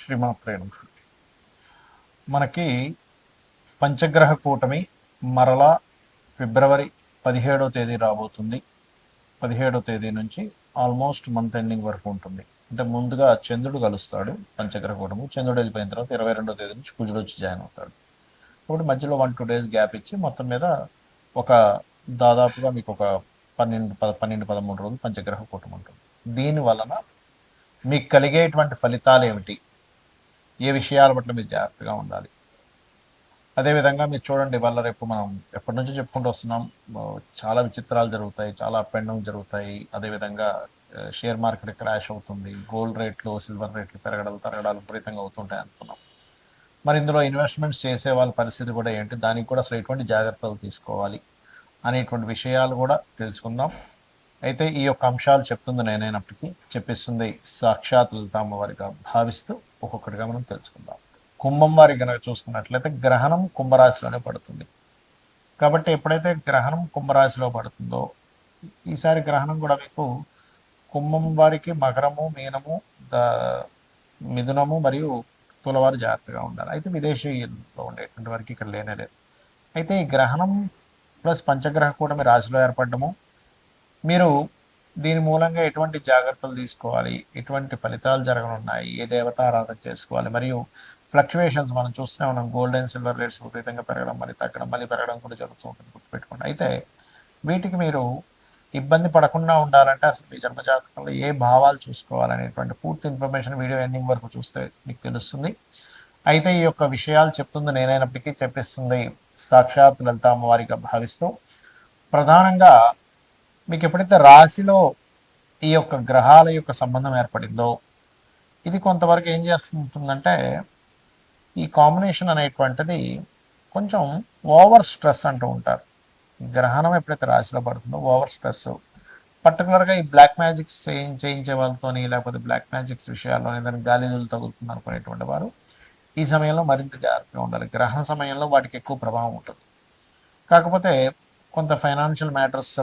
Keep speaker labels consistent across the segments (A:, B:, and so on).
A: శ్రీమాత్రే నమః. మనకి పంచగ్రహ కూటమి మరలా ఫిబ్రవరి పదిహేడో తేదీ రాబోతుంది. పదిహేడో తేదీ నుంచి ఆల్మోస్ట్ మంత్ ఎండింగ్ వరకు ఉంటుంది. అంటే ముందుగా చంద్రుడు కలుస్తాడు పంచగ్రహ కూటము. చంద్రుడు వెళ్ళిపోయిన తర్వాత ఇరవై రెండో తేదీ నుంచి కుజుడు వచ్చి జాయిన్ అవుతాడు. కాబట్టి మధ్యలో వన్ టూ డేస్ గ్యాప్ ఇచ్చి మొత్తం మీద ఒక దాదాపుగా మీకు ఒక పన్నెండు పద పన్నెండు పదమూడు రోజులు పంచగ్రహ కూటమి ఉంటుంది. దీని వలన మీకు కలిగేటువంటి ఫలితాలు ఏమిటి? ఏ విషయాల పట్ల మీరు జాగ్రత్తగా ఉండాలి. అదేవిధంగా మీరు చూడండి వాళ్ళ రేపు మనం ఎప్పటి నుంచో చెప్పుకుంటూ వస్తున్నాం చాలా విచిత్రాలు జరుగుతాయి చాలా అప్ అండ్ డౌన్ జరుగుతాయి. అదేవిధంగా షేర్ మార్కెట్ క్రాష్ అవుతుంది గోల్డ్ రేట్లు సిల్వర్ రేట్లు పెరగడాలు తరగడాలు విపరీతంగా అవుతుంటాయి అనుకున్నాం మరి ఇందులో ఇన్వెస్ట్మెంట్స్ చేసే వాళ్ళ పరిస్థితి కూడా ఏంటి? దానికి కూడా అసలు ఎటువంటి జాగ్రత్తలు తీసుకోవాలి అనేటువంటి విషయాలు కూడా తెలుసుకుందాం. అయితే ఈ యొక్క అంశాలు చెప్తుంది నేనైనప్పటికీ చెప్పిస్తుంది సాక్షాత్ లలితామ్మ వారిగా భావిస్తూ ఒక్కొక్కటిగా మనం తెలుసుకుందాం. కుంభం వారి కనుక చూసుకున్నట్లయితే గ్రహణం కుంభరాశిలోనే పడుతుంది. కాబట్టి ఎప్పుడైతే గ్రహణం కుంభరాశిలో పడుతుందో ఈసారి గ్రహణం కూడా మీకు కుంభం వారికి మకరము మీనము మిథునము మరియు తులవారు జాగ్రత్తగా ఉండాలి. అయితే విదేశీయుల్లో ఉండేటువంటి వారికి ఇక్కడ లేనే లేదు. అయితే ఈ గ్రహణం ప్లస్ పంచగ్రహ కూటమి రాశిలో ఏర్పడము మీరు దీని మూలంగా ఎటువంటి జాగ్రత్తలు తీసుకోవాలి? ఎటువంటి ఫలితాలు జరగనున్నాయి? ఏ దేవత ఆరాధన చేసుకోవాలి? మరియు ఫ్లక్చువేషన్స్ మనం చూస్తూనే ఉన్నాం. గోల్డ్ అండ్ సిల్వర్ రేట్స్ విపరీతంగా పెరగడం మళ్ళీ తగ్గడం మళ్ళీ పెరగడం కూడా జరుగుతూ ఉంటుంది. గుర్తుపెట్టుకోండి. అయితే వీటికి మీరు ఇబ్బంది పడకుండా ఉండాలంటే అసలు మీ జన్మజాతకంలో ఏ భావాలు చూసుకోవాలనేటువంటి పూర్తి ఇన్ఫర్మేషన్ వీడియో ఎండింగ్ వరకు చూస్తే మీకు తెలుస్తుంది. అయితే ఈ యొక్క విషయాలు చెప్తుంది నేనైనప్పటికీ చెప్పిస్తుంది సాక్షాత్ లలిత వారిగా భావిస్తూ. ప్రధానంగా మీకు ఎప్పుడైతే రాశిలో ఈ యొక్క గ్రహాల యొక్క సంబంధం ఏర్పడిందో ఇది కొంతవరకు ఏం చేస్తుంటుందంటే ఈ కాంబినేషన్ అనేటువంటిది కొంచెం ఓవర్ స్ట్రెస్ అంటూ ఉంటారు. గ్రహణం ఎప్పుడైతే రాశిలో పడుతుందో ఓవర్ స్ట్రెస్ పర్టికులర్గా ఈ బ్లాక్ మ్యాజిక్స్ చేయి చేయించే వాళ్ళతోని లేకపోతే బ్లాక్ మ్యాజిక్స్ విషయాల్లో ఏదైనా గాలిదులు తగులుతుంది అనుకునేటువంటి వారు ఈ సమయంలో మరింత జాగ్రత్తగా ఉండాలి. గ్రహణ సమయంలో వాటికి ఎక్కువ ప్రభావం ఉంటుంది. కాకపోతే కొంత ఫైనాన్షియల్ మ్యాటర్స్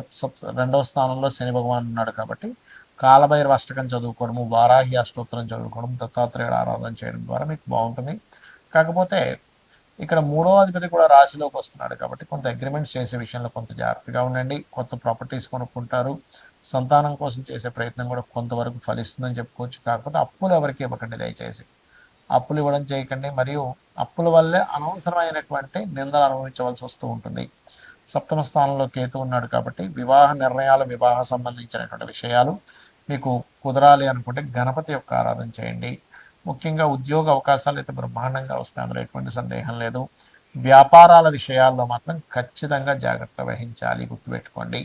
A: రెండవ స్థానంలో శని భగవాన్ ఉన్నాడు కాబట్టి కాలభైరవ అష్టకం చదువుకోవడము వారాహి అష్టోత్తరం చదువుకోవడం దత్తాత్రేయుడు ఆరాధన చేయడం ద్వారా మీకు బాగుంటుంది. కాకపోతే ఇక్కడ మూడవ అధిపతి కూడా రాశిలోకి వస్తున్నాడు కాబట్టి కొంత అగ్రిమెంట్స్ చేసే విషయంలో కొంత జాగ్రత్తగా ఉండండి. కొత్త ప్రాపర్టీస్ కొనుక్కుంటారు. సంతానం కోసం చేసే ప్రయత్నం కూడా కొంతవరకు ఫలిస్తుందని చెప్పుకోవచ్చు. కాకపోతే అప్పులు ఎవరికి ఇవ్వకండి దయచేసి. అప్పులు ఇవ్వడం చేయకండి. మరియు అప్పుల వల్లే అనవసరమైనటువంటి నిందలు అనుభవించవలసి వస్తూ ఉంటుంది. సప్తమ స్థానంలో కేతు ఉన్నాడు కాబట్టి వివాహ నిర్ణయాలు వివాహ సంబంధించినటువంటి విషయాలు మీకు కుదరాలి అనుకుంటే గణపతి యొక్క ఆరాధన చేయండి. ముఖ్యంగా ఉద్యోగ అవకాశాలు అయితే బ్రహ్మాండంగా వస్తాయి అందులో ఎటువంటి సందేహం లేదు. వ్యాపారాల విషయాల్లో మాత్రం ఖచ్చితంగా జాగ్రత్త వహించాలి గుర్తుపెట్టుకోండి.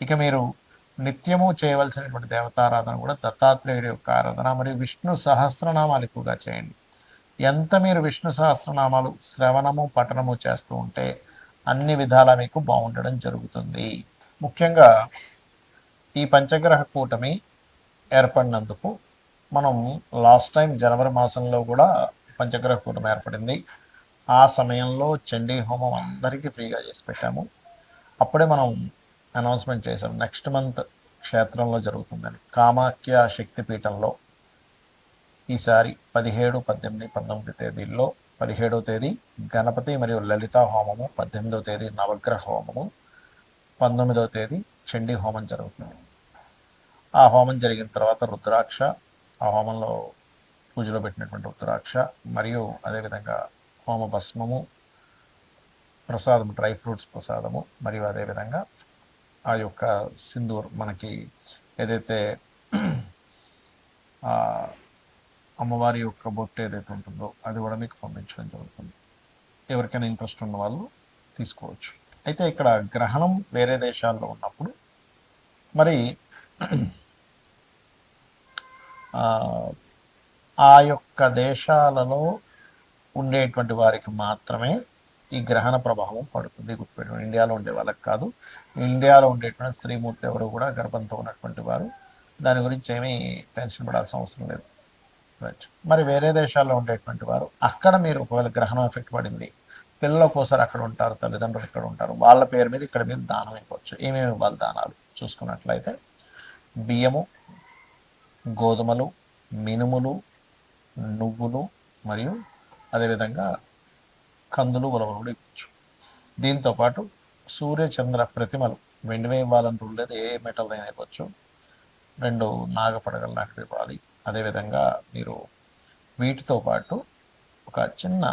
A: ఇక మీరు నిత్యము చేయవలసినటువంటి దేవతారాధన కూడా దత్తాత్రేయుడి యొక్క ఆరాధన మరియు విష్ణు సహస్రనామాలు ఎక్కువగా చేయండి. ఎంత మీరు విష్ణు సహస్రనామాలు శ్రవణము పఠనము చేస్తూ ఉంటే అన్ని విధాల మీకు బాగుండడం జరుగుతుంది. ముఖ్యంగా ఈ పంచగ్రహ కూటమి ఏర్పడినందుకు మనం లాస్ట్ టైం జనవరి మాసంలో కూడా పంచగ్రహ కూటమి ఏర్పడింది. ఆ సమయంలో చండీ హోమం అందరికీ ఫ్రీగా చేసి పెట్టాము. అప్పుడే మనం అనౌన్స్మెంట్ చేసాం నెక్స్ట్ మంత్ క్షేత్రంలో జరుగుతుందని. కామాఖ్య శక్తిపీఠంలో ఈసారి పదిహేడు పద్దెనిమిది పంతొమ్మిది తేదీల్లో పదిహేడవ తేదీ గణపతి మరియు లలిత హోమము పద్దెనిమిదవ తేదీ నవగ్రహ హోమము పంతొమ్మిదవ తేదీ చండీ హోమం జరుగుతుంది. ఆ హోమం జరిగిన తర్వాత రుద్రాక్ష ఆ హోమంలో పూజలో పెట్టినటువంటి రుద్రాక్ష మరియు అదేవిధంగా హోమ భస్మము ప్రసాదం డ్రై ఫ్రూట్స్ ప్రసాదము మరియు అదేవిధంగా ఆ యొక్క సింధూర్ మనకి ఏదైతే అమ్మవారి యొక్క బొట్టు ఏదైతే ఉంటుందో అది కూడా మీకు పంపించడం జరుగుతుంది. ఎవరికైనా ఇంట్రెస్ట్ ఉన్న వాళ్ళు తీసుకోవచ్చు. అయితే ఇక్కడ గ్రహణం వేరే దేశాల్లో ఉన్నప్పుడు మరి ఆ, యొక్క దేశాలలో ఉండేటువంటి వారికి మాత్రమే ఈ గ్రహణ ప్రభావం పడుతుంది. గుర్తుపెట్టుకోండి ఇండియాలో ఉండే వాళ్ళకి కాదు. ఇండియాలో ఉండేటువంటి శ్రీమూర్తి ఎవరు కూడా గర్భంతో ఉన్నటువంటి వారు. దాని గురించి ఏమీ టెన్షన్ పడాల్సిన అవసరం లేదు. రైట్ మరి వేరే దేశాల్లో ఉండేటువంటి వారు అక్కడ మీరు ఒకవేళ గ్రహణం ఎఫెక్ట్ పడింది పిల్లల కోసం అక్కడ ఉంటారు తల్లిదండ్రులు ఇక్కడ ఉంటారు వాళ్ళ పేరు మీద ఇక్కడ మీరు దానం ఇవ్వచ్చు ఏమేమి ఇవ్వాలి దానాలు? చూసుకున్నట్లయితే బియ్యము గోధుమలు మినుములు నువ్వులు మరియు అదేవిధంగా కందులు ఉలవలు కూడా ఇవ్వచ్చు. దీంతోపాటు సూర్య చంద్ర ప్రతిమలు వెండివే ఇవ్వాలని రూల్ లేదు ఏ మెటల్ అయినా ఇవ్వచ్చు రెండు నాగపడగలు లాంటివి ఇవ్వాలి. అదేవిధంగా మీరు వీటితో పాటు ఒక చిన్న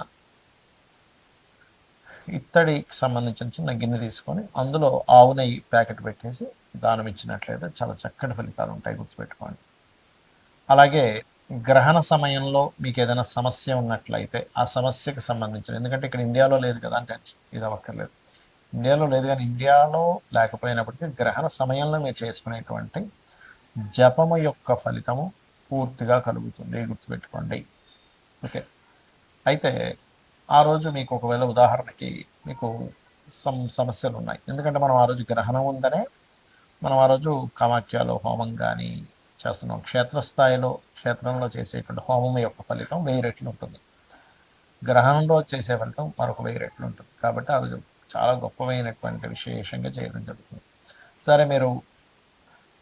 A: ఇత్తడికి సంబంధించిన చిన్న గిన్నె తీసుకొని అందులో ఆవు నెయ్యి ప్యాకెట్ పెట్టేసి దానం ఇచ్చినట్లయితే చాలా చక్కటి ఫలితాలు ఉంటాయి గుర్తుపెట్టుకోండి. అలాగే గ్రహణ సమయంలో మీకు ఏదైనా సమస్య ఉన్నట్లయితే ఆ సమస్యకు సంబంధించిన ఎందుకంటే ఇక్కడ ఇండియాలో లేదు కదా అంటే ఇది అవ్వక్కర్లేదు. ఇండియాలో లేదు కానీ ఇండియాలో లేకపోయినప్పటికీ గ్రహణ సమయంలో మీరు చేసుకునేటువంటి జపము యొక్క ఫలితము పూర్తిగా కలుగుతుంది. గుర్తుపెట్టుకోండి. ఓకే. అయితే ఆ రోజు మీకు ఒకవేళ ఉదాహరణకి మీకు సమ్ సమస్యలు ఉన్నాయి ఎందుకంటే మనం ఆ రోజు గ్రహణం ఉందనే మనం ఆ రోజు కామాఖ్యలో హోమం కానీ చేస్తున్నాం. క్షేత్రస్థాయిలో క్షేత్రంలో చేసేటువంటి హోమం యొక్క ఫలితం వెయ్యి రెట్లు ఉంటుంది. గ్రహణంలో చేసే ఫలితం మరొక వెయ్యి రెట్లు ఉంటుంది. కాబట్టి అది చాలా గొప్పమైనటువంటి విశేషంగా చేయడం జరుగుతుంది. సరే మీరు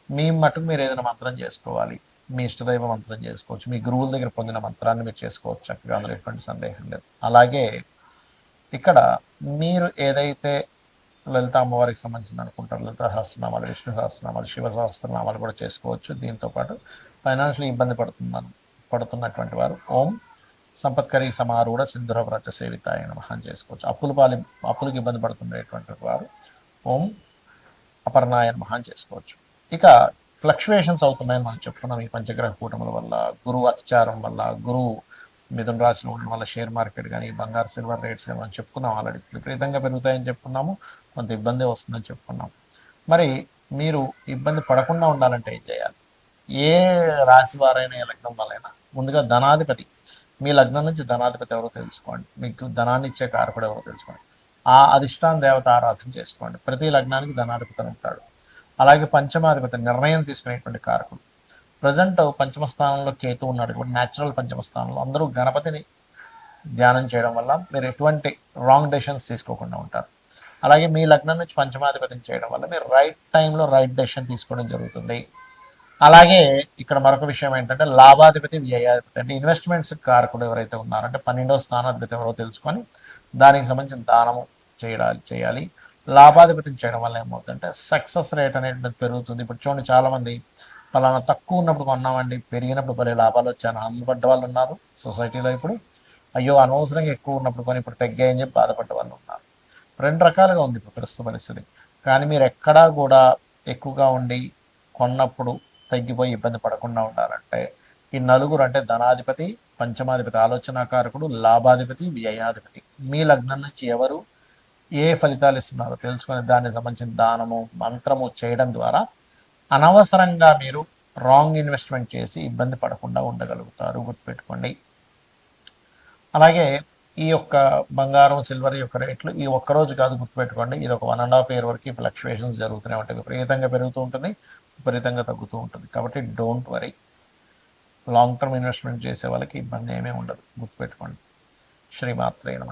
A: మీ మటుకు మీరు ఏదైనా మంత్రం చేసుకోవాలి. మీ ఇష్టదైవ మంత్రం చేసుకోవచ్చు. మీ గురువుల దగ్గర పొందిన మంత్రాన్ని మీరు చేసుకోవచ్చు. చక్కగా అందులో ఎటువంటి సందేహం లేదు. అలాగే ఇక్కడ మీరు ఏదైతే లలిత అమ్మవారికి సంబంధించిన అనుకుంటారు లలిత సహస్రనామాలు విష్ణు సహస్రనామాలు శివ సహస్రనామాలు కూడా చేసుకోవచ్చు. దీంతో పాటు ఫైనాన్షియల్ ఇబ్బంది పడుతున్నాను పడుతున్నటువంటి వారు ఓం సంపత్కరి సమారూఢ సింధుర వ్రత సేవితాయ నమః చేసుకోవచ్చు. అప్పులు పాలి అప్పులకు ఇబ్బంది పడుతుండేటువంటి వారు ఓం అపర్ణాయ నమః చేసుకోవచ్చు. ఇక ఫ్లక్చువేషన్స్ అవుతున్నాయని మనం చెప్పుకున్నాం. ఈ పంచగ్రహ కూటముల వల్ల గురువు అత్యాచారం వల్ల గురువు మిథున రాశిలో ఉండడం వల్ల షేర్ మార్కెట్ కానీ బంగారు సిల్వర్ రేట్స్ కానీ మనం చెప్పుకున్నాం ఆల్రెడీ. విపరీతంగా పెరుగుతాయని చెప్పుకున్నాము. కొంత ఇబ్బంది వస్తుందని చెప్పుకున్నాం. మరి మీరు ఇబ్బంది పడకుండా ఉండాలంటే ఏం చేయాలి? ఏ రాశి వారైనా ఏ లగ్నం వాళ్ళైనా ముందుగా ధనాధిపతి. మీ లగ్నం నుంచి ధనాధిపతి ఎవరో తెలుసుకోండి. మీకు ధనాన్ని ఇచ్చే కారకుడు ఎవరో తెలుసుకోండి. ఆ అధిష్టాన దేవత ఆరాధన చేసుకోండి. ప్రతి లగ్నానికి ధనాధిపతి ఉంటాడు. అలాగే పంచమాధిపతి నిర్ణయం తీసుకునేటువంటి కారకుడు. ప్రజెంట్ పంచమ స్థానంలో కేతు ఉన్నాడు కాబట్టి న్యాచురల్ పంచమ స్థానంలో అందరూ గణపతిని ధ్యానం చేయడం వల్ల మీరు ఎటువంటి రాంగ్ డెసిషన్స్ తీసుకోకుండా ఉంటారు. అలాగే మీ లగ్నం నుంచి పంచమాధిపతిని చేయడం వల్ల మీరు రైట్ టైంలో రైట్ డెసిషన్ తీసుకోవడం జరుగుతుంది. అలాగే ఇక్కడ మరొక విషయం ఏంటంటే లాభాధిపతి వ్యయాధిపతి అంటే ఇన్వెస్ట్మెంట్స్ కారకుడు ఎవరైతే ఉన్నారో అంటే పన్నెండో స్థానాధిపతి ఎవరో తెలుసుకొని దానికి సంబంధించిన దానము చేయడా చేయాలి. లాభాధిపతిని చేయడం వల్ల ఏమవుతుందంటే సక్సెస్ రేట్ అనేది పెరుగుతుంది. ఇప్పుడు చూడండి చాలామంది పలానా ఫలానా తక్కువ ఉన్నప్పుడు కొన్నామండి పెరిగినప్పుడు భలే లాభాలు వచ్చాను అమ్మబడ్డ వాళ్ళు ఉన్నారు సొసైటీలో ఇప్పుడు. అయ్యో అనవసరంగా ఎక్కువ ఉన్నప్పుడు కొని ఇప్పుడు తగ్గాయని చెప్పి బాధపడ్డ వాళ్ళు ఉన్నారు. రెండు రకాలుగా ఉంది ఇప్పుడు ప్రస్తుత పరిస్థితి. కానీ మీరు ఎక్కడా కూడా ఎక్కువగా ఉండి కొన్నప్పుడు తగ్గిపోయి ఇబ్బంది పడకుండా ఉండాలంటే ఈ నలుగురు అంటే ధనాధిపతి పంచమాధిపతి ఆలోచనాకారకుడు లాభాధిపతి వ్యయాధిపతి. మీ లగ్నం నుంచి ఎవరు ఏ ఫలితాలు ఇస్తున్నారో తెలుసుకొని దానికి సంబంధించిన దానము మంత్రము చేయడం ద్వారా అనవసరంగా మీరు రాంగ్ ఇన్వెస్ట్మెంట్ చేసి ఇబ్బంది పడకుండా ఉండగలుగుతారు. గుర్తుపెట్టుకోండి. అలాగే ఈ యొక్క బంగారం సిల్వర్ యొక్క రేట్లు ఈ ఒక్కరోజు కాదు గుర్తుపెట్టుకోండి. ఇది ఒక వన్ అండ్ హాఫ్ ఇయర్ వరకు ఫ్లక్చువేషన్స్ జరుగుతూనే ఉంటాయి. విపరీతంగా పెరుగుతూ ఉంటుంది విపరీతంగా తగ్గుతూ ఉంటుంది. కాబట్టి don't worry long term investment చేసే వాళ్ళకి ఇబ్బంది ఏమీ ఉండదు. గుర్తుపెట్టుకోండి. శ్రీమాత్రే నమ.